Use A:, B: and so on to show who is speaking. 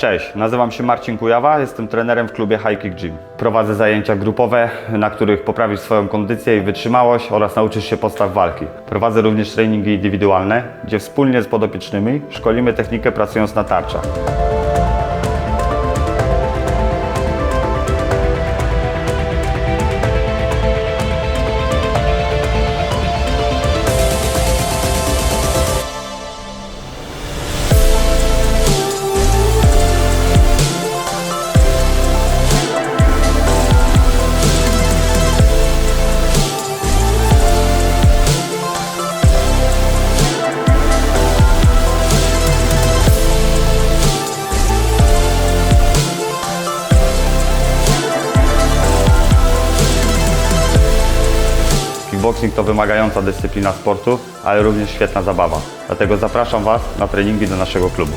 A: Cześć, nazywam się Marcin Kujawa, jestem trenerem w klubie High Kick Gym. Prowadzę zajęcia grupowe, na których poprawisz swoją kondycję i wytrzymałość oraz nauczysz się podstaw walki. Prowadzę również treningi indywidualne, gdzie wspólnie z podopiecznymi szkolimy technikę pracując na tarczach. Kickboxing to wymagająca dyscyplina sportu, ale również świetna zabawa. Dlatego zapraszam Was na treningi do naszego klubu.